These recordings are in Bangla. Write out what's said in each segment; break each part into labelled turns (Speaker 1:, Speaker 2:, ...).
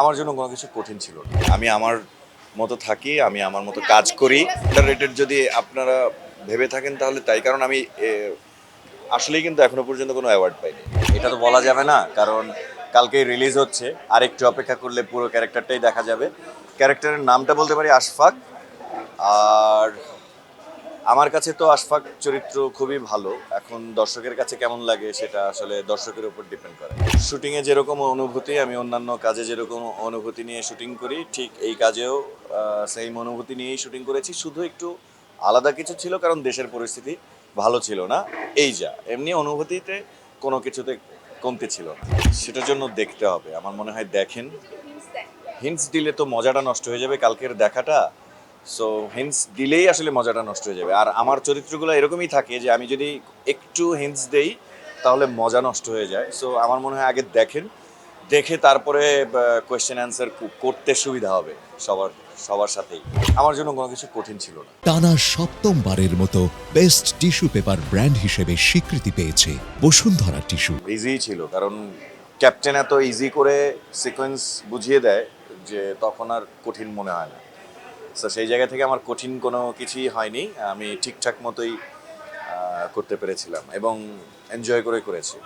Speaker 1: আমার জন্য কোনো কিছু কঠিন ছিল আমি আমার মতো থাকি, আমি আমার মতো কাজ করি। রেটেড যদি আপনারা ভেবে থাকেন তাহলে তাই, কারণ আমি আসলেই কিন্তু এখনও পর্যন্ত কোনো অ্যাওয়ার্ড পাইনি। এটা তো বলা যাবে না, কারণ কালকে রিলিজ হচ্ছে। আরেকটু অপেক্ষা করলে পুরো ক্যারেক্টারটাই দেখা যাবে। ক্যারেক্টারের নামটা বলতে পারি আশফাক। আর আমার কাছে তো আশফাক চরিত্র খুবই ভালো। এখন দর্শকের কাছে কেমন লাগে সেটা আসলে দর্শকের উপর ডিপেন্ড করে। শুটিংয়ে যেরকম অনুভূতি আমি অন্যান্য কাজে যেরকম অনুভূতি নিয়ে শুটিং করি ঠিক এই কাজেও সেম অনুভূতি নিয়েই শুটিং করেছি। শুধু একটু আলাদা কিছু ছিল কারণ দেশের পরিস্থিতি ভালো ছিল না। এই যা এমনি অনুভূতিতে কোনো কিছুতে কমতে ছিল না। সেটার জন্য দেখতে হবে। আমার মনে হয় দেখেন। হিন্টস দিলে তো মজাটা নষ্ট হয়ে যাবে। কালকের দেখাটা সো হিন্টস দিলেই আসলে মজাটা নষ্ট হয়ে যাবে। আর আমার চরিত্রগুলো এরকমই থাকে যে আমি যদি একটু হিন্টস দেই তাহলে মজা নষ্ট হয়ে যায়। সো আমার মনে হয় আগে দেখেন। দেখে তারপরে কোয়েশ্চেন অ্যান্সার করতে সুবিধা হবে সবার সবার সাথেই। আমার জন্য কোনো কিছু কঠিন ছিল না।
Speaker 2: টানা সপ্তমবারের মতো বেস্ট টিস্যু পেপার ব্র্যান্ড হিসেবে স্বীকৃতি পেয়েছে বসুন্ধরা টিস্যু
Speaker 1: ইজি ছিল কারণ ক্যাপ্টেন এত ইজি করে সিকোয়েন্স বুঝিয়ে দেয় যে তখন আর কঠিন মনে হয় না। তো সেই জায়গা থেকে আমার কঠিন কোনো কিছুই হয়নি। আমি ঠিকঠাক মতোই করতে পেরেছিলাম এবং এনজয় করে করেছি।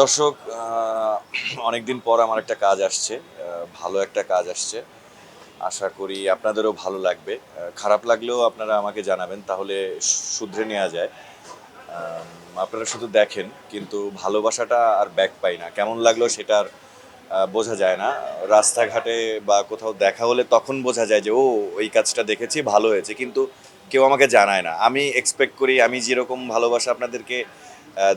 Speaker 1: দর্শক অনেক দিন পর আমার একটা কাজ আসছে। ভালো একটা কাজ আসছে। আশা করি আপনাদেরও ভালো লাগবে। খারাপ লাগলেও আপনারা আমাকে জানাবেন তাহলে শুধরে নেওয়া যায়। আপনারা শুধু দেখেন কিন্তু ভালোবাসাটা আর ব্যাক পাই না। কেমন লাগল সেটা আর আহ, বোঝা যায় না। রাস্তাঘাটে বা কোথাও দেখা হলে তখন বোঝা যায় যে, ও, ওই কাজটা দেখেছি, ভালো হয়েছে। কিন্তু কেউ আমাকে জানায় না। আমি এক্সপেক্ট করি, আমি যেরকম ভালোবাসা আপনাদেরকে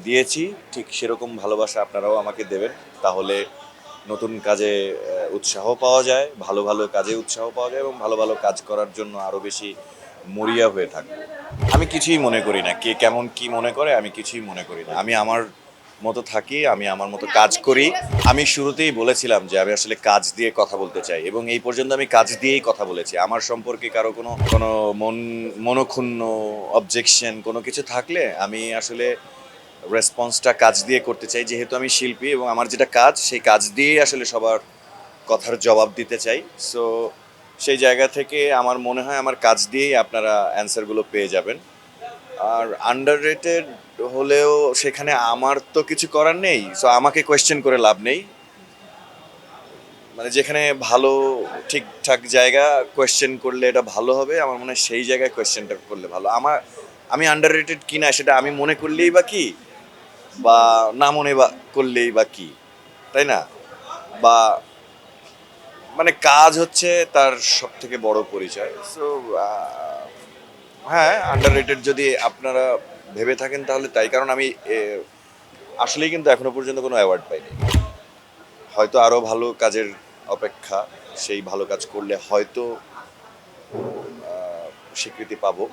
Speaker 1: দিয়েছি, ঠিক সেরকম ভালোবাসা আপনারাও আমাকে দেবেন। তাহলে নতুন কাজে উৎসাহ পাওয়া যায়, ভালো ভালো কাজে উৎসাহ পাওয়া যায় এবং ভালো ভালো কাজ করার জন্য আরও বেশি মরিয়া হয়ে থাকব। আমি কিছুই মনে করি না, কে কেমন কি মনে করে, আমি কিছুই মনে করি না। আমি আমার মতো থাকি, আমি আমার মতো কাজ করি। আমি শুরুতেই বলেছিলাম যে আমি আসলে কাজ দিয়ে কথা বলতে চাই এবং এই পর্যন্ত আমি কাজ দিয়েই কথা বলেছি। আমার সম্পর্কে কারও কোনো কোনো মন, মনক্ষুণ্ণ অবজেকশন কোনো কিছু থাকলে আমি আসলে রেসপন্সটা কাজ দিয়ে করতে চাই। যেহেতু আমি শিল্পী এবং আমার যেটা কাজ, সেই কাজ দিয়েই আসলে সবার কথার জবাব দিতে চাই। সো সেই জায়গা থেকে আমার মনে হয় আমার কাজ দিয়েই আপনারা অ্যান্সারগুলো পেয়ে যাবেন। আর আন্ডার রেটেড হলেও সেখানে আমার তো কিছু করার নেই সো আমাকে কোয়েশ্চেন করে লাভ নেই। মানে যেখানে ভালো, ঠিকঠাক জায়গা কোয়েশ্চেন করলে এটা ভালো হবে, আমার মনে হয় সেই জায়গায় কোয়েশ্চেনটা করলে ভালো। আমার, আমি আন্ডার রেটেড কিনা সেটা আমি মনে করলেই বা কি? বা না মনে বা, করলেই বা কি? তাই না? বা মানে কাজ হচ্ছে তার সব থেকে বড় পরিচয় সো হ্যাঁ আন্ডার রেটেড যদি আপনারা ভেবে থাকেন তাহলে তাই, কারণ আমি আসলেই কিন্তু এখনও পর্যন্ত কোনো অ্যাওয়ার্ড পাইনি। হয়তো আরও ভালো কাজের অপেক্ষা, সেই ভালো কাজ করলে হয়তো স্বীকৃতি পাবো।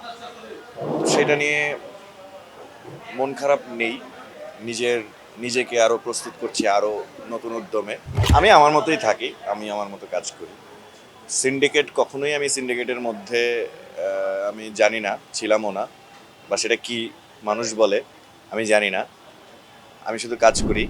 Speaker 1: সেটা নিয়ে মন খারাপ নেই। নিজের, নিজেকে আরও প্রস্তুত করছি আরও নতুন উদ্যমে। আমি আমার মতোই থাকি, আমি আমার মতো কাজ করি। সিন্ডিকেট কখনোই আমি সিন্ডিকেটের মধ্যে আমি জানি না, ছিলামও না, বা সেটা কি মানুষ বলে আমি জানি না। আমি শুধু কাজ করি।